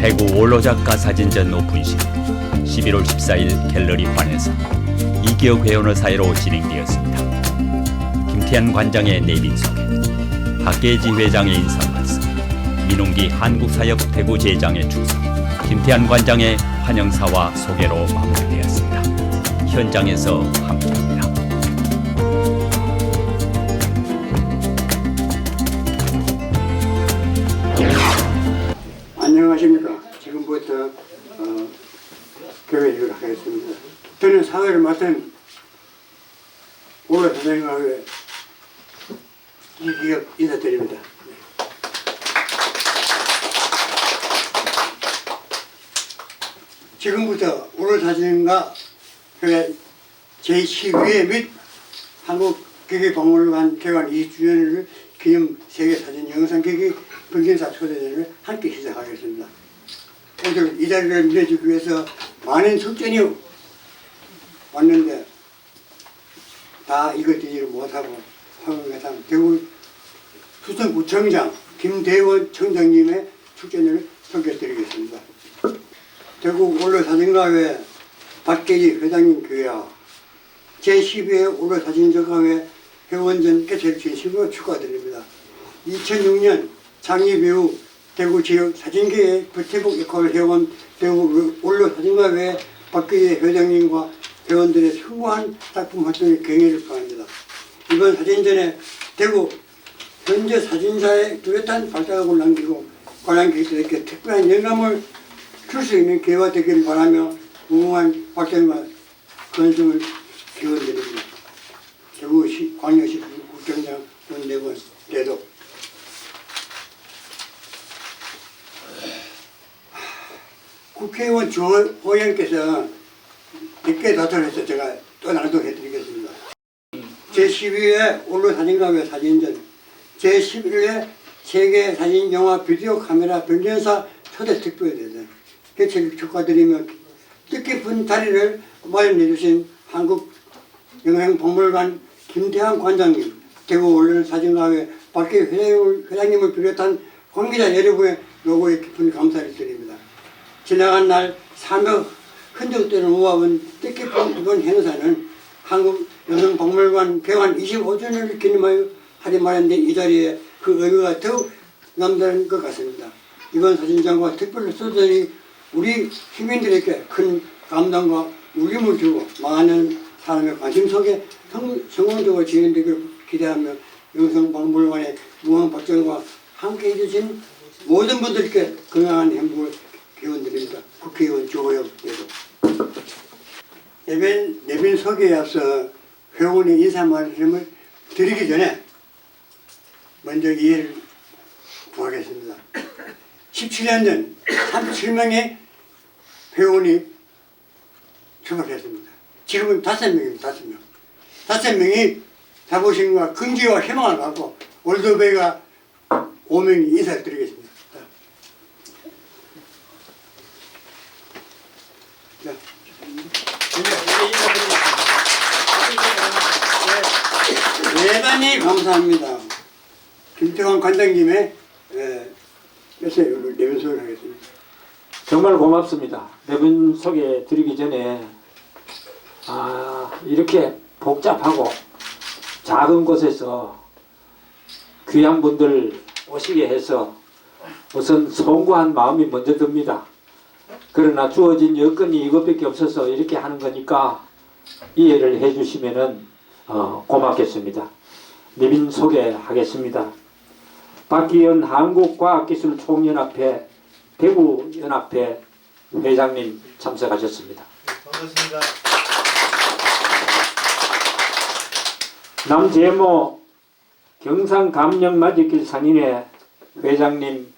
대구 원로작가 사진전 오픈식 11월 14일 갤러리 관에서 이기혁 회원의 사회로 진행되었습니다. 김태한 관장의 내빈 소개, 박계지 회장의 인사 말씀, 민웅기 한국사역 대구 제장의 축소, 김태한 관장의 환영사와 소개로 마무리되었습니다. 현장에서 함께합니다. 안녕하십니까. 지금부터 어, 교회 일을 하겠습니다. 저는 사회를 맡은 올해 선생님하고 이기업 인사드립니다. 지금부터 오늘 사진과 교회 제12회 및 한국기계박물관 개관 2주년을 기념 세계사진 영상기기 병진사 초대전을 함께 시작하겠습니다. 오늘 이 자리를 밀어주기 위해서 많은 속전이 왔는데 다 이것들을 못하고 황금회장 대구 수성구청장 김대원 청장님의 축전을 소개해드리겠습니다. 대구 올로사진가회 박계지 회장님 교회와 제12회 올로사진작가회 회원전 개최를 진심으로 축하드립니다. 2006년 장희 배우 대구 지역 사진계의 부태복 역할을 해온 대구 올로사진가회 박계지 회장님과 회원들의 수고한 작품 활동의 경애를 표합니다. 이번 사진전에 대구 현재 사진사의 뚜렷한 발자국을 남기고 관람객들에게 특별한 영감을 줄 수 있는 기회가 되기를 바라며 무궁한 박정과 건승을 기원드립니다. 대구 시 광역시 국장장 원내원 대도 국회의원 조호영께서 늦게 도착해서 제가 또 낭독해드리겠습니다. 제12회 올로 사진가회 사진전 제11회 세계 사진 영화 비디오 카메라 병전사 초대 특별 대전 개최를 축하드리며 뜻깊은 자리를 마련해 주신 한국 영양박물관 김태환 관장님 대구 언론 사진가회 박계 회장님을, 비롯한 관계자 여러분의 요구에 깊은 감사를 드립니다. 지나간 날 삶의 흔적들을 모아온 뜻깊은 이번 행사는 한국 여성박물관 개관 25주년을 기념하여 하리 마련된 이 자리에 그 의미가 더욱 남다른 것 같습니다. 이번 사진전과 특별 소전이 우리 시민들에게 큰 감동과 울림을 주고 많은 사람의 관심 속에 성, 성공적으로 진행되기를 기대하며 영성박물관의 무한 발전과 함께 해주신 모든 분들께 건강한 행복을 기원드립니다. 국회의원 조호영 대도. 내빈, 내빈 소개에 앞서 회원의 인사 말씀을 드리기 전에 먼저 이해를 구하겠습니다. 17년 전 37명의 회원이 출발했습니다. 지금은 5명입니다. 5명. 5명이 자부심과 긍지와 희망을 갖고 올드베이가 5명이 인사를 드리겠습니다. 자. 네, 대단히 감사합니다. 김태환 관장님의 예, 메시지를 내면 소개하겠습니다. 정말 고맙습니다. 네분 소개 드리기 전에 아, 이렇게 복잡하고 작은 곳에서 귀한 분들 오시게 해서 우선 송구한 마음이 먼저 듭니다. 그러나 주어진 여건이 이것밖에 없어서 이렇게 하는 거니까 이해를 해주시면은 어, 고맙겠습니다. 내빈 소개하겠습니다. 박기현 한국과학기술총연합회 대구 연합회 회장님 참석하셨습니다. 반갑습니다. 남재모 경상감령맞이길 상인회 회장님,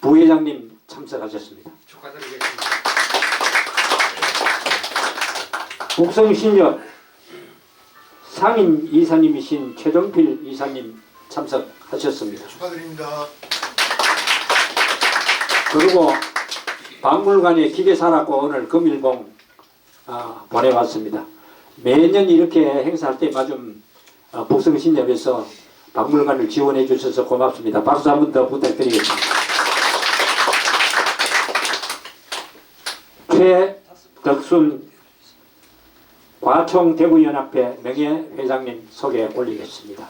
부회장님 참석하셨습니다. 축하드리겠습니다. 국성신협 상임 이사님이신 최정필 이사님 참석하셨습니다. 축하드립니다. 그리고 박물관에 기계 사놨고 오늘 금일봉 아, 보내왔습니다. 매년 이렇게 행사할 때마다 좀 어, 북성신협에서 박물관을 지원해 주셔서 고맙습니다. 박수 한 번 더 부탁드리겠습니다. 최덕순 과총 대구연합회 명예회장님 소개 올리겠습니다.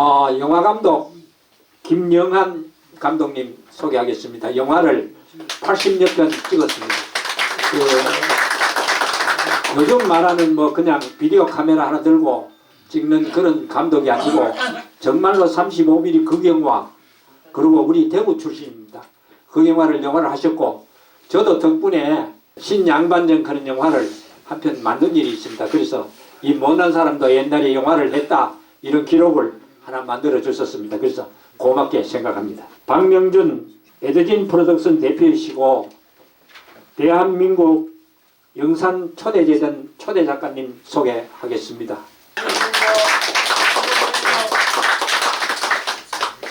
어, 영화 감독 김영한 감독님 소개하겠습니다. 영화를 80여 편 찍었습니다. 그, 요즘 말하는 뭐 그냥 비디오 카메라 하나 들고 찍는 그런 감독이 아니고 정말로 35mm 극영화 그리고 우리 대구 출신입니다. 극영화를 영화를 하셨고 저도 덕분에 신양반정 그런 영화를 한 편 만든 일이 있습니다. 그래서 이 못난 사람도 옛날에 영화를 했다 이런 기록을 하나 만들어 주셨습니다. 그래서 고맙게 생각합니다. 박명준 에드진 프로덕션 대표이시고 대한민국 영산 초대재단 초대 작가님 소개하겠습니다.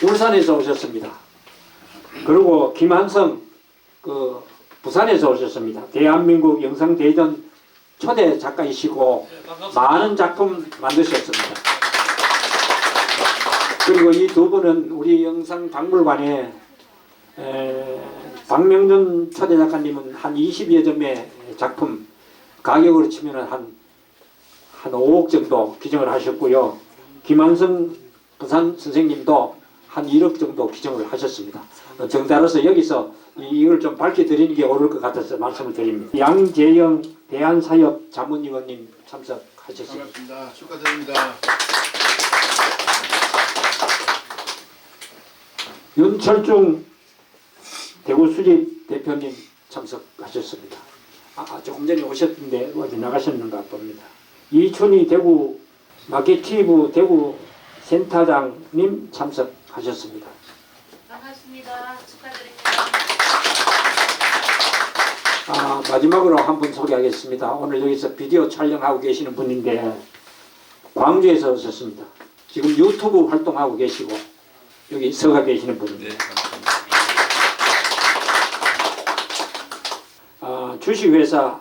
울산에서 오셨습니다. 그리고 김한성 그 부산에서 오셨습니다. 대한민국 영상대전 초대 작가이시고 많은 작품 만드셨습니다. 그리고 이 두 분은 우리 영상 박물관에 에, 박명준 초대 작가님은 한 20여 점의 작품 가격으로 치면 한, 한 5억 정도 기증을 하셨고요. 김한성 부산 선생님도 한 1억 정도 기증을 하셨습니다. 어, 정자로서 여기서 이- 이걸 좀 밝혀드리는 게 옳을 것 같아서 말씀을 드립니다. 양재영 대한사협 자문위원님 참석하셨습니다. 반갑습니다. 축하드립니다. 윤철중 대구 수립 대표님 참석하셨습니다. 아, 조금 전에 오셨는데 어디 나가셨는가 봅니다. 이춘희 대구 마케티브 대구 센터장님 참석하셨습니다. 반갑습니다. 축하드립니다. 아, 마지막으로 한 분 소개하겠습니다. 오늘 여기서 비디오 촬영하고 계시는 분인데 광주에서 오셨습니다. 지금 유튜브 활동하고 계시고 여기 서가 계시는 분입니다. 아, 주식회사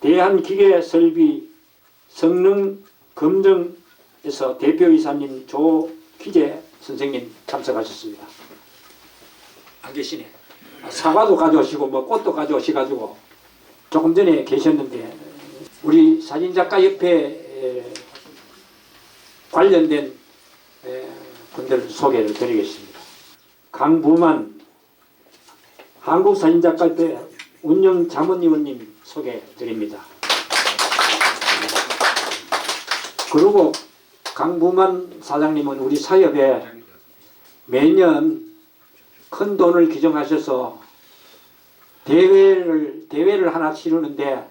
대한기계설비 성능검정에서 대표이사님 조기재 선생님 참석하셨습니다. 안 계시네. 아, 사과도 가져오시고 뭐 꽃도 가져오셔가지고 조금 전에 계셨는데 우리 사진작가협회 관련된 에, 분들 소개를 드리겠습니다. 강부만 한국사진작가협회 운영 자문위원님 소개 드립니다. 그리고 강부만 사장님은 우리 사협에 매년 큰 돈을 기증하셔서 대회를 대회를 하나 치르는데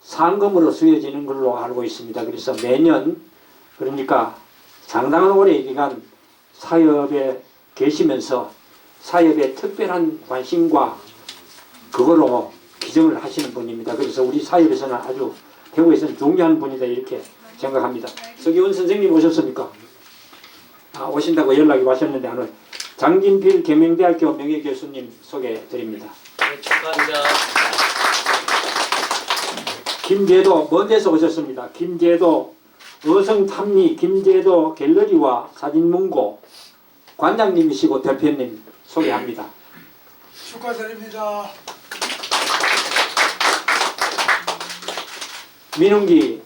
상금으로 수여지는 걸로 알고 있습니다. 그래서 매년 그러니까 상당한 오래 기간 사협에 계시면서 사협에 특별한 관심과 그거로 기증을 하시는 분입니다. 그래서 우리 사협에서는 아주 대구에서는 중요한 분이다 이렇게 생각합니다. 서기훈 선생님 오셨습니까? 아, 오신다고 연락이 왔었는데 안 오요. 장진필 계명대학교 명예교수님 소개해 드립니다. 네, 축하합니다. 김제도 먼 데서 오셨습니다. 김제도 어성 탐리 김제도 갤러리와 사진문고 관장님이시고 대표님 소개합니다. 축하드립니다. 민웅기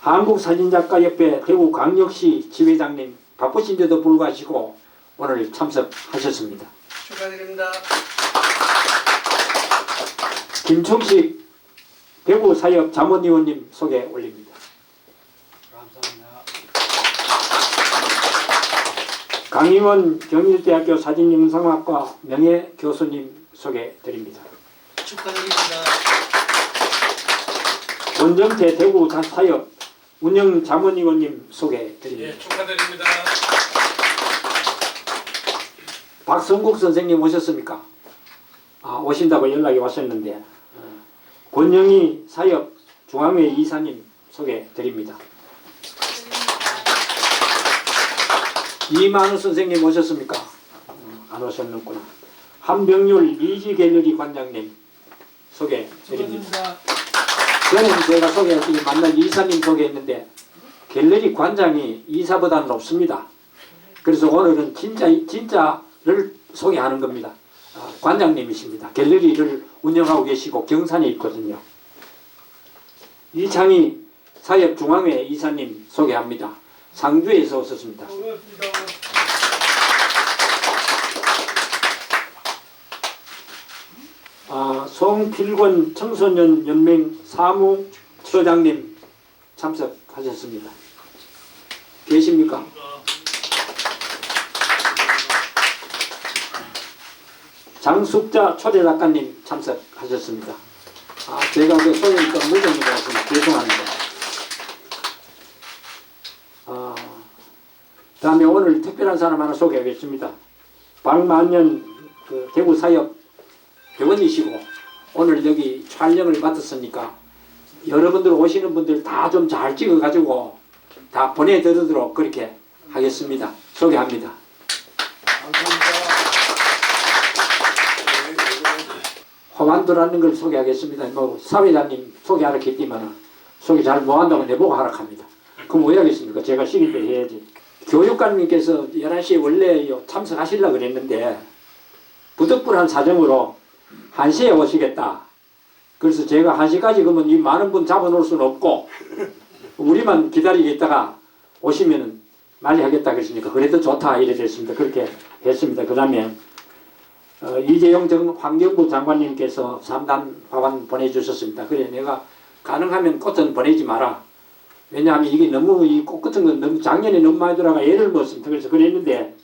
한국사진작가협회 대구광역시 지회장님 바쁘신데도 불구하시고 오늘 참석하셨습니다. 축하드립니다. 김충식 대구사협 자문위원님 소개 올립니다. 강임원 경일대학교 사진영상학과 명예 교수님 소개 드립니다. 축하드립니다. 원정태 대구 사협 운영 자문위원님 소개 드립니다. 예, 축하드립니다. 박성국 선생님 오셨습니까? 아, 오신다고 연락이 왔었는데 어, 권영희 사협 중앙회 이사님 소개 드립니다. 이만우 선생님 오셨습니까? 어, 안 오셨는구나. 한병률 이지 갤러리 관장님 소개 드립니다. 저는 제가 소개했더니 만난 이사님 소개했는데 갤러리 관장이 이사보다는 높습니다. 그래서 오늘은 진짜 진짜를 소개하는 겁니다. 아, 관장님이십니다. 갤러리를 운영하고 계시고 경산에 있거든요. 이창희 사협중앙회 이사님 소개합니다. 상주에서 오셨습니다. 아, 송필권 청소년 연맹 사무처장님 참석하셨습니다. 계십니까? 장숙자 초대 작가님 참석하셨습니다. 아, 제가 그 늦은 것 같습니다. 죄송합니다. 아, 다음에 오늘 특별한 사람 하나 소개하겠습니다. 박만년 그 대구 사역 회원이시고 오늘 여기 촬영을 맡았으니까 여러분들 오시는 분들 다 좀 잘 찍어가지고 다 보내드리도록 그렇게 하겠습니다. 소개합니다. 화만도라는 걸 소개하겠습니다. 뭐 사회자님 소개하라 했지만 소개 잘 못한다고 내보고 하라 합니다. 그럼 왜 하겠습니까? 제가 때 해야지. 교육관님께서 11시에 원래 요 참석하시려고 그랬는데 부득불한 사정으로 1시에 오시겠다. 그래서 제가 1시까지 그러면 이 많은 분 잡아놓을 수는 없고 우리만 기다리겠다가 오시면은 말리 하겠다 그랬으니까 그래도 좋다 이래 됐습니다. 그렇게 했습니다. 그 다음에 어, 이재용 전 환경부 장관님께서 3단 화반 보내주셨습니다. 그래 내가 가능하면 꽃은 보내지 마라. 왜냐하면 이게 너무 이 꽃 같은 건 너무 작년에 너무 많이 들어가 애를 먹었습니다. 그래서 그랬는데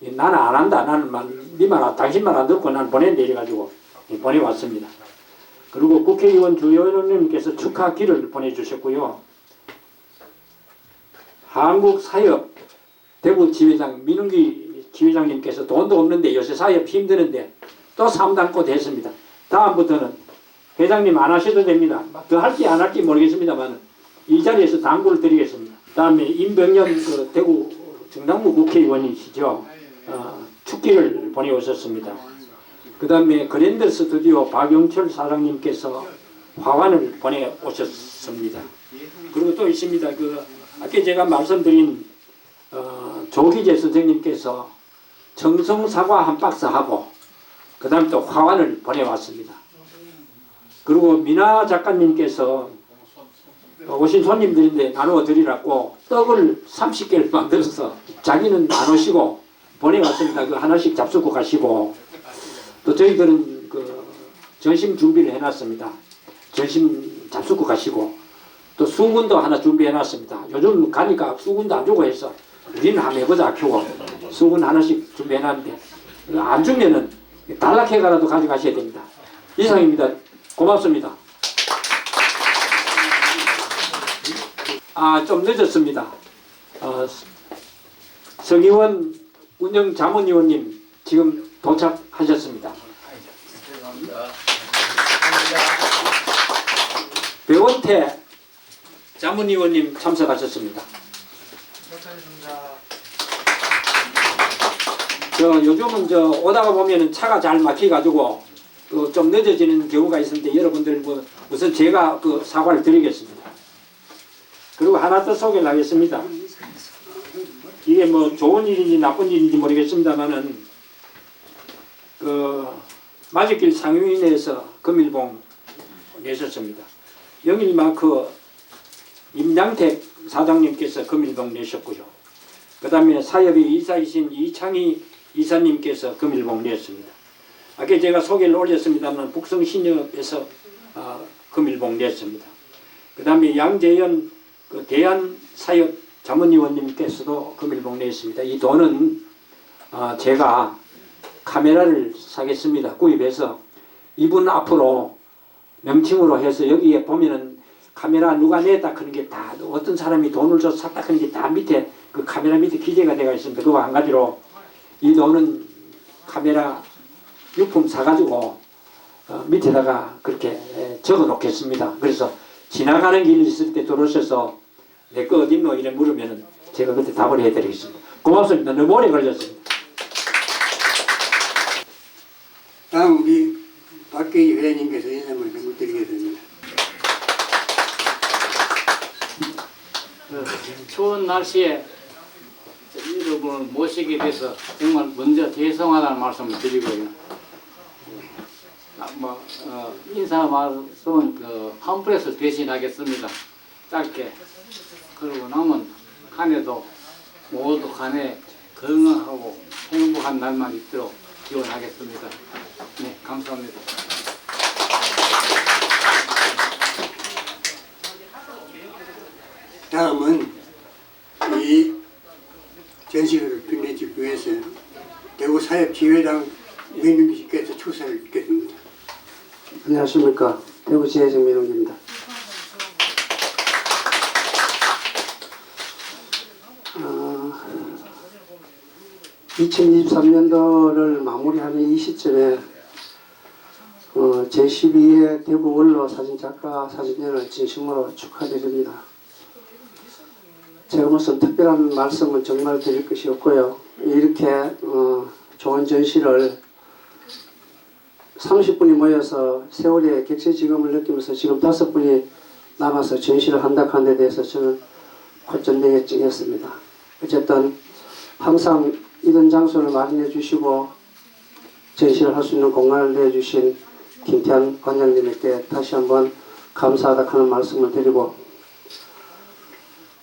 이 나는 안 한다. 나는 만, 니만 당신 말안 듣고 나는 보낸다 이래가지고 예, 보내왔습니다. 그리고 국회의원 주의원님께서 축하 기를 보내주셨고요. 한국사협 대구 지회장 민웅기 지회장님께서 돈도 없는데 요새 사협 힘드는데 또 3단꽃 했습니다. 다음부터는 회장님 안 하셔도 됩니다. 더 할지 안 할지 모르겠습니다만 이 자리에서 당부를 드리겠습니다. 다음에 임병현 그 대구 정당부 국회의원이시죠. 어, 축기를 보내오셨습니다. 그 다음에 그랜드 스튜디오 박영철 사장님께서 화환을 보내오셨습니다. 그리고 또 있습니다. 그 아까 제가 말씀드린 어, 조기재 선생님께서 정성 사과 한 박스 하고 그 다음에 또 화환을 보내왔습니다. 그리고 미나 작가님께서 오신 손님들인데 나누어 드리라고 떡을 30개를 만들어서 자기는 안 오시고 보내왔습니다. 그 하나씩 잡수고 가시고 또 저희들은 그 전심 준비를 해놨습니다. 전심 잡수고 가시고 또 수군도 하나 준비해놨습니다. 요즘 가니까 수군도 안 주고 해서 우리는 한번 해보자 키고 수군 하나씩 준비해놨는데 안 주면은 단락해가라도 가져가셔야 됩니다. 이상입니다. 고맙습니다. 아, 좀 늦었습니다. 어, 서기원 운영 자문위원님 지금 도착하셨습니다. 배원태 자문위원님 참석하셨습니다. 저 요즘은 저 오다가 보면은 차가 잘 막혀가지고 그 좀 늦어지는 경우가 있는데 여러분들 뭐 우선 제가 그 사과를 드리겠습니다. 그리고 하나 더 소개를 하겠습니다. 이게 뭐 좋은 일인지 나쁜 일인지 모르겠습니다만은 그 마지길 상위인에서 금일봉 내셨습니다. 영일마크 임양택 사장님께서 금일봉 내셨고요. 그 다음에 사협의 이사이신 이창희 이사님께서 금일봉 냈습니다. 아까 제가 소개를 올렸습니다만 북성신협에서 어, 금일봉 냈습니다. 그 다음에 양재현 그 대한사협 자문위원님께서도 금일봉 냈습니다. 이 돈은 어, 제가 카메라를 사겠습니다. 구입해서 이분 앞으로 명칭으로 해서 여기에 보면은 카메라 누가 냈다 그런 게 다 어떤 사람이 돈을 줘서 샀다 그런 게 다 밑에 그 카메라 밑에 기재가 되어 있습니다. 그거 한 가지로 이 돈은 카메라 유품 사가지고 어, 밑에다가 그렇게 에, 적어 놓겠습니다. 그래서 지나가는 길 있을 때 들어오셔서 내 거 어딨노 이래 물으면은 제가 그때 답을 해드리겠습니다. 고맙습니다. 너무 오래 걸렸습니다. 다음 우리 박계희 회장님께서 인사를 드리겠습니다. 그 추운 날씨에 여러분을 모시게 돼서 정말 먼저 죄송하다는 말씀을 드리고요. 아, 뭐 어, 인사 말씀은 그 팜프렛을 대신하겠습니다. 짧게 그러고 나면 한 해도 모두 한해 건강하고 행복한 날만 있도록 기원하겠습니다. 네, 감사합니다. 다음은 이 전시회를 빛내주기 위해서 대구 사협지회장 민윤기께서 축사를 읽겠습니다. 안녕하십니까 대구지혜정 민웅입니다. 어, 2023년도를 마무리하는 이 시점에 어, 제12회 대구 원로 사진작가 사진전을 진심으로 축하드립니다. 제가 무슨 특별한 말씀은 정말 드릴 것이 없고요. 이렇게 어, 좋은 전시를 30분이 모여서 세월의 객체지감을 느끼면서 지금 다섯 분이 남아서 전시를 한다 하는 데 대해서 저는 콧전등에 찍혔습니다. 어쨌든 항상 이런 장소를 마련해 주시고 전시를 할 수 있는 공간을 내주신 김태한 관장님께 다시 한번 감사하다 하는 말씀을 드리고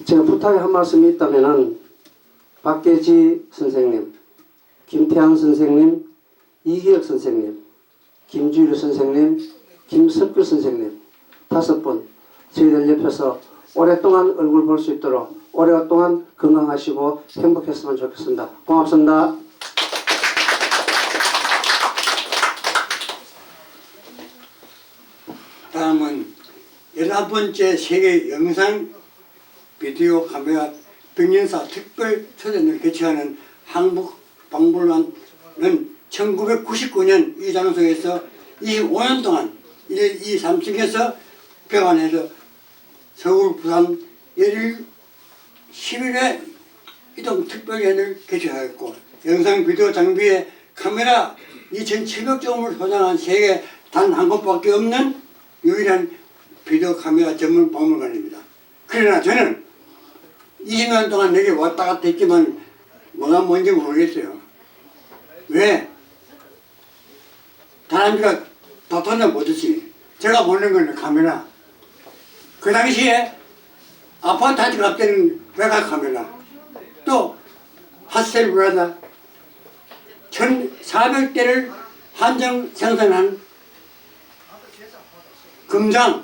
제가 부탁이 한 말씀이 있다면은 박계지 선생님, 김태한 선생님, 이기혁 선생님, 김주일 선생님, 김석규 선생님 다섯 분 저희들 옆에서 오랫동안 얼굴 볼 수 있도록 오랫동안 건강하시고 행복했으면 좋겠습니다. 고맙습니다. 다음은 열한 번째 세계 영상 비디오 카메라 백년사 특별 초대를 개최하는 한국 박물관은 1999년 이 장소에서 25년 동안 1, 2, 3층에서 개관해서 서울, 부산, 열일 10일에 이동 특별회를 개최하였고 영상 비디오 장비에 카메라 2,700점을 소장한 세계 단 한 곳밖에 없는 유일한 비디오 카메라 전문 박물관입니다. 그러나 저는 20년 동안 내게 왔다 갔다 했지만 뭐가 뭔지 모르겠어요. 왜? 다른 데가 다 돈을 못 주지. 제가 보는 건 카메라. 그 당시에 아파트한테 갈 때는 외곽 카메라. 또 하셀브라다 1400대를 한정 생산한 금장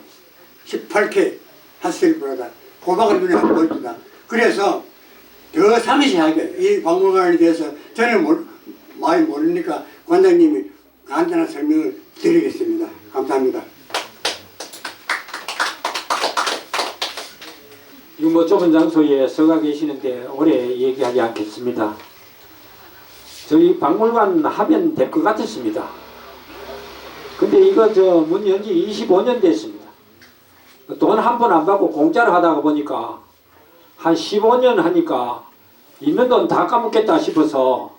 18K 하셀브라다 고박을 눈에 안 보여준다. 그래서 더 상세하게 이 박물관에 대해서 저는 모르, 많이 모르니까 관장님이 간단한 설명을 드리겠습니다. 감사합니다. 뭐 좁은 장소에 서가 계시는데 오래 얘기하지 않겠습니다. 저희 박물관 하면 될 것 같았습니다. 근데 이거 저 문 연지 25년 됐습니다. 돈 한 번 안 받고 공짜로 하다가 보니까 한 15년 하니까 있는 돈 다 까먹겠다 싶어서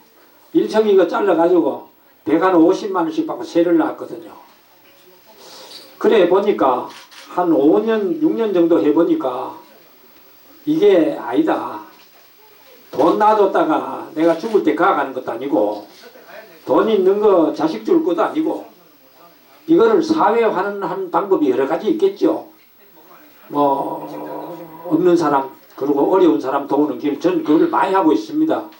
일청 이거 잘라가지고 100한 50만 원씩 받고 세를 놨거든요. 그래 보니까 한 5년, 6년 정도 해보니까 이게 아니다. 돈 놔뒀다가 내가 죽을 때 가가는 것도 아니고 돈 있는 거 자식 줄 것도 아니고 이거를 사회화는 한 방법이 여러 가지 있겠죠. 뭐 없는 사람 그리고 어려운 사람 도우는 길전 그걸 많이 하고 있습니다.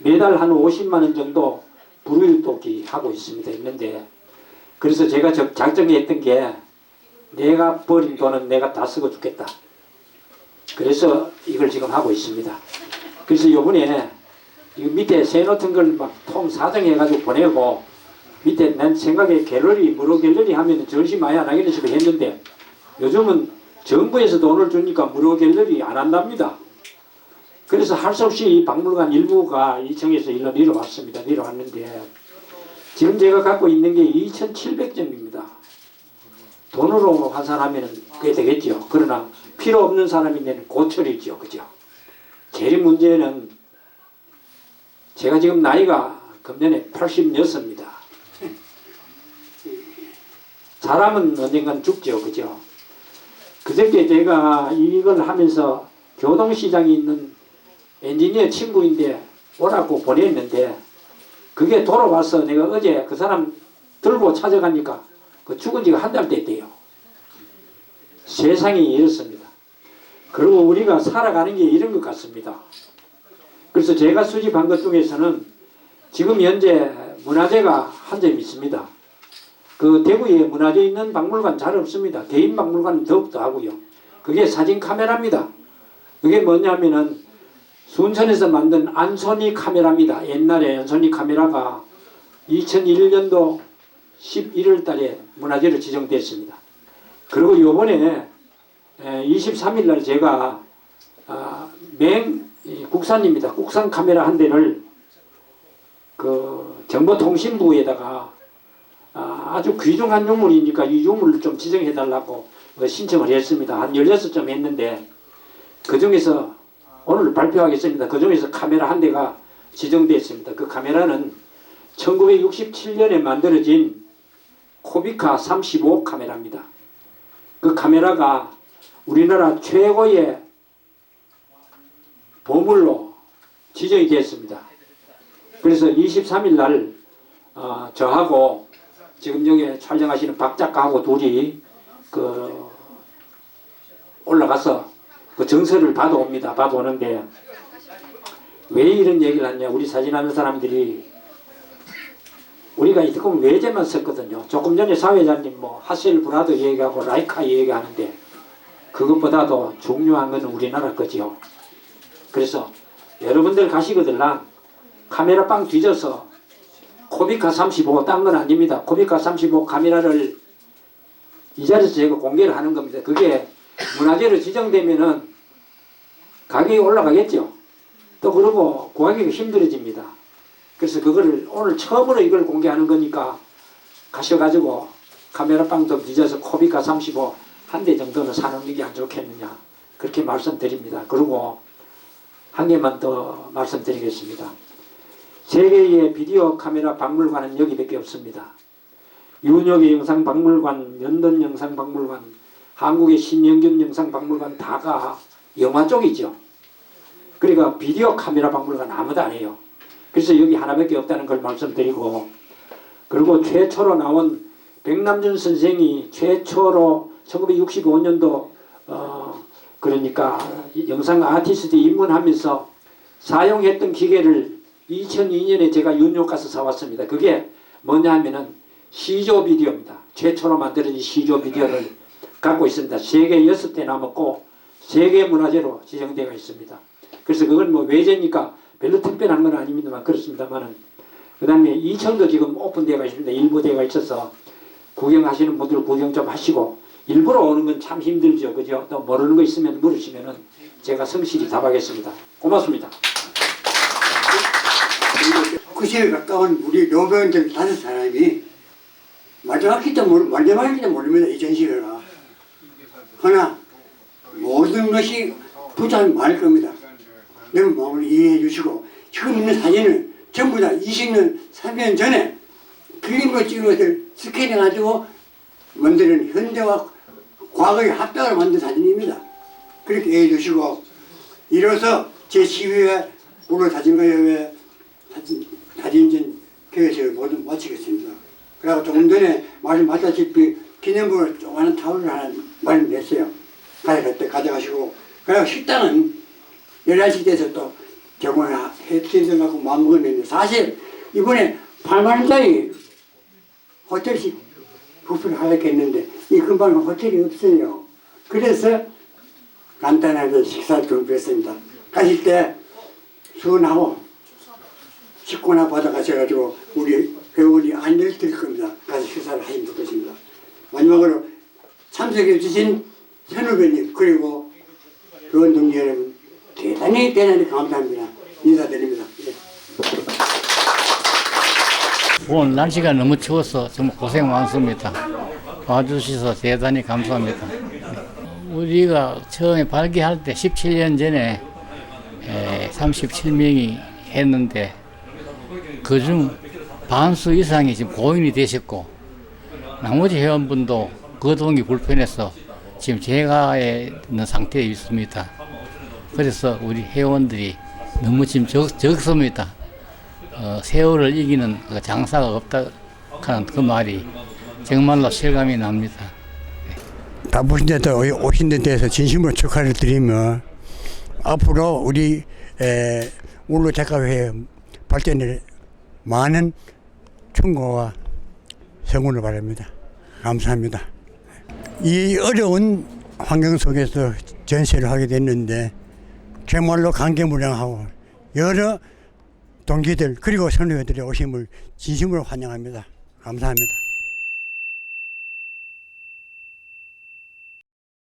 매달 한 50만 원 정도 불우일도기 하고 있습니다. 있는데 그래서 제가 적- 작정했던 게 내가 버린 돈은 내가 다 쓰고 죽겠다. 그래서 이걸 지금 하고 있습니다. 그래서 요번에 이 밑에 새 놓은 걸막 통 사정해가지고 보내고 밑에 난 생각에 갤러리 무료 갤러리 하면 전시 많이 안 하겠는 싶어 했는데 요즘은 정부에서 돈을 주니까 무료 갤러리 안 한답니다. 그래서 할 수 없이 이 박물관 일부가 2층에서 일로 내려왔습니다. 내려왔는데 지금 제가 갖고 있는 게 2,700점입니다. 돈으로 환산하면 그게 되겠죠. 그러나 필요 없는 사람인데는 고철이죠. 그죠? 제일 문제는 제가 지금 나이가 금년에 86입니다. 사람은 언젠간 죽죠. 그죠? 그저께 제가 이걸 하면서 교동시장에 있는 엔지니어 친구인데 오라고 보냈는데 그게 돌아와서 내가 어제 그 사람 들고 찾아가니까 그 죽은 지가 한 달 됐대요. 세상이 이렇습니다. 그리고 우리가 살아가는 게 이런 것 같습니다. 그래서 제가 수집한 것 중에서는 지금 현재 문화재가 한 점 있습니다. 그 대구에 문화재 있는 박물관 잘 없습니다. 개인 박물관은 더욱더 하고요. 그게 사진 카메라입니다. 그게 뭐냐면은 순천에서 만든 안소니 카메라입니다. 옛날에 안소니 카메라가 2001년도 11월 달에 문화재로 지정됐습니다. 그리고 요번에 23일 날 제가 아, 맹이 국산입니다. 국산 카메라 한 대를 그 정보통신부에다가 아, 아주 귀중한 유물이니까 이 유물을 좀 지정해 달라고 그 신청을 했습니다. 한 16점 했는데 그 중에서 오늘 발표하겠습니다. 그 중에서 카메라 한 대가 지정됐습니다. 그 카메라는 1967년에 만들어진 코비카 35 카메라입니다. 그 카메라가 우리나라 최고의 보물로 지정이 됐습니다. 그래서 23일 날 어, 저하고 지금 여기 촬영하시는 박 작가하고 둘이 그 올라가서 그 정서를 받아옵니다. 받아오는데 왜 이런 얘기를 하냐 우리 사진하는 사람들이 우리가 이때 보면 외제만 썼거든요. 조금 전에 사회자님 뭐 하셀 브라더 얘기하고 라이카 얘기하는데 그것보다도 중요한 것은 우리나라 거지요. 그래서 여러분들 가시거들랑 카메라 빵 뒤져서 코비카 35 딴 건 아닙니다. 코비카 35 카메라를 이 자리에서 제가 공개를 하는 겁니다. 그게 문화재로 지정되면은 가격이 올라가겠죠. 또 그러고 구하기가 힘들어집니다. 그래서 그거를 오늘 처음으로 이걸 공개하는 거니까 가셔가지고 카메라 빵좀 뒤져서 코비카 35 한 대 정도는 사놓는 게 안 좋겠느냐 그렇게 말씀드립니다. 그리고 한 개만 더 말씀드리겠습니다. 세계의 비디오 카메라 박물관은 여기밖에 없습니다. 윤혁의 영상 박물관, 연던 영상 박물관, 한국의 신영균 영상박물관 다가 영화 쪽이죠. 그러니까 비디오 카메라 박물관 아무도 안 해요. 그래서 여기 하나밖에 없다는 걸 말씀드리고 그리고 최초로 나온 백남준 선생이 최초로 1965년도 어 그러니까 이 영상 아티스트 입문하면서 사용했던 기계를 2002년에 제가 윤욕 가서 사왔습니다. 그게 뭐냐 하면은 시조 비디오입니다. 최초로 만들어진 시조 비디오를 갖고 있습니다. 세계 여섯 대 남았고 세계 문화재로 지정되어 있습니다. 그래서 그건 뭐 외제니까 별로 특별한 건 아닙니다만 그렇습니다만은 그 다음에 2층도 지금 오픈되어 있습니다. 일부 되어 있어서 구경하시는 분들 구경 좀 하시고 일부러 오는 건 참 힘들죠. 그죠? 또 모르는 거 있으면 물으시면은 제가 성실히 답하겠습니다. 고맙습니다. 90에 가까운 우리 노병들 다섯 사람이 마지막일지 모르, 마지막일지 모릅니다. 이 전시회가. 그러나 모든 것이 부자는 많을 겁니다. 여러분 마음을 이해해 주시고 지금 있는 사진은 전부 다 20년, 3년 전에 필름으로 찍은 것을 스캔해가지고 만드는 현대와 과거의 합작을 만든 사진입니다. 그렇게 이해해 주시고 이로써 제12회 우리 사진가요회 사진, 사진전 교회에서 모두 마치겠습니다. 그리고 조금 전에 말씀하셨다시피 기념품을 조그마한 타올을 하나 마련했어요. 가져갈 때 가져가시고 그리고 식당은 11시 돼서 또 경호를 해드린다고 마음먹었는데 사실 이번에 8만원짜리 호텔식 부페를 하려고 했는데 이 근방 호텔이 없어요. 그래서 간단하게 식사를 준비했습니다. 가실 때 수은하고 식구나 받아가셔가지고 우리 회원이 드릴 겁니다. 가서 식사를 하시면 좋겠습니다. 마지막으로 참석해 주신 선후배님 그리고 회원 동지 여러분 대단히 대단히 감사합니다. 인사드립니다. 예. 오늘 날씨가 너무 추워서 정말 고생 많습니다. 와주셔서 대단히 감사합니다. 우리가 처음에 발기할 때 17년 전에 37명이 했는데 그중 반수 이상이 지금 고인이 되셨고 나머지 회원분도 거동이 불편해서 지금 재가에 있는 상태에 있습니다. 그래서 우리 회원들이 너무 지금 적, 적습니다. 어, 세월을 이기는 그 장사가 없다 하는 그 말이 정말로 실감이 납니다. 바쁘신 데도 오신 데 대해서 진심으로 축하를 드리며 앞으로 우리 에, 울로 작가회 발전에 많은 충고와 성원을 바랍니다. 감사합니다. 이 어려운 환경 속에서 전시를 하게 됐는데 정말로 감개무량하고 여러 동기들 그리고 선후배들의 오심을 진심으로 환영합니다. 감사합니다.